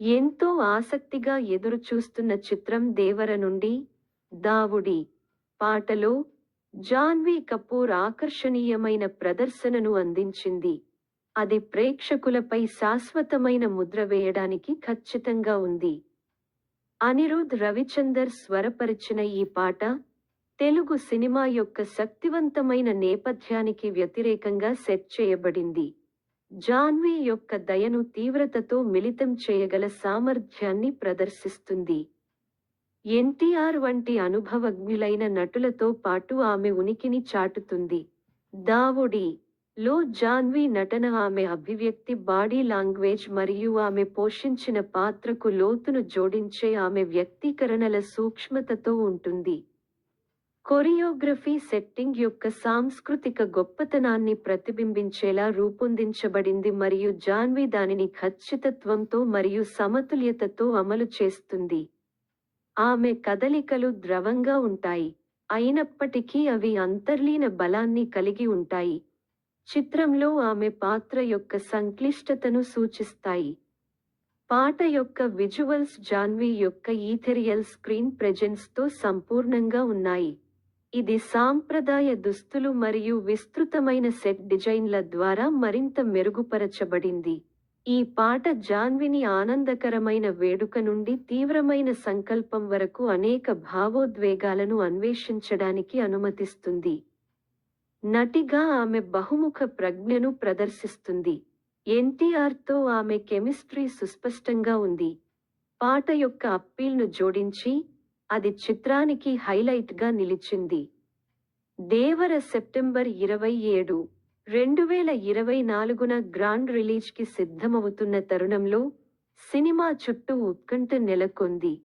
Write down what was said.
ఎంతో ఆసక్తిగా ఎదురుచూస్తున్న చిత్రం దేవర నుండి దావుడి పాటలో జాన్వీ కపూర్ ఆకర్షణీయమైన ప్రదర్శనను అందించింది. అది ప్రేక్షకులపై శాశ్వతమైన ముద్ర వేయడానికి ఖచ్చితంగా ఉంది. అనిరుద్ రవిచందర్ స్వరపరిచిన ఈ పాట తెలుగు సినిమా యొక్క శక్తివంతమైన నేపథ్యానికి వ్యతిరేకంగా సెట్ చేయబడింది. జాన్వీ యొక్క దయను తీవ్రతతో మిళితం చేయగల సామర్థ్యాన్ని ప్రదర్శిస్తుంది. ఎన్టీఆర్ వంటి అనుభవజ్ఞులైన నటులతో పాటు ఆమె ఉనికిని చాటుతుంది. దావుడి లో జాన్వీ నటన ఆమె అభివ్యక్తి బాడీ లాంగ్వేజ్ మరియు ఆమె పోషించిన పాత్రకు లోతును జోడించే ఆమె వ్యక్తీకరణల సూక్ష్మతతో ఉంటుంది. కొరియోగ్రఫీ సెట్టింగ్ యొక్క సాంస్కృతిక గొప్పతనాన్ని ప్రతిబింబించేలా రూపొందించబడింది మరియు జాన్వీ దానిని ఖచ్చితత్వంతో మరియు సమతుల్యతతో అమలు చేస్తుంది. ఆమె కదలికలు ద్రవంగా ఉంటాయి. అయినప్పటికీ అవి అంతర్లీన బలాన్ని కలిగి ఉంటాయి. చిత్రంలో ఆమె పాత్ర యొక్క సంక్లిష్టతను సూచిస్తాయి. పాట యొక్క విజువల్స్ జాన్వీ యొక్క ఈథెరియల్ స్క్రీన్ ప్రెజెన్స్తో సంపూర్ణంగా ఉన్నాయి. ఇది సాంప్రదాయ దుస్తులు మరియు విస్తృతమైన సెట్ డిజైన్ల ద్వారా మరింత మెరుగుపరచబడింది. ఈ పాట జాన్విని ఆనందకరమైన వేడుక నుండి తీవ్రమైన సంకల్పం వరకు అనేక భావోద్వేగాలను అన్వేషించడానికి అనుమతిస్తుంది. నటిగా ఆమె బహుముఖ ప్రజ్ఞను ప్రదర్శిస్తుంది. ఎన్టీఆర్తో ఆమె కెమిస్ట్రీ సుస్పష్టంగా ఉంది. పాట యొక్క అప్పీల్ను జోడించి అది చిత్రానికి హైలైట్గా నిలిచింది. దేవర సెప్టెంబర్ ఇరవై ఏడు రెండు వేల ఇరవై నాలుగున గ్రాండ్ రిలీజ్కి సిద్ధమవుతున్న తరుణంలో సినిమా చుట్టూ ఉత్కంఠ నెలకొంది.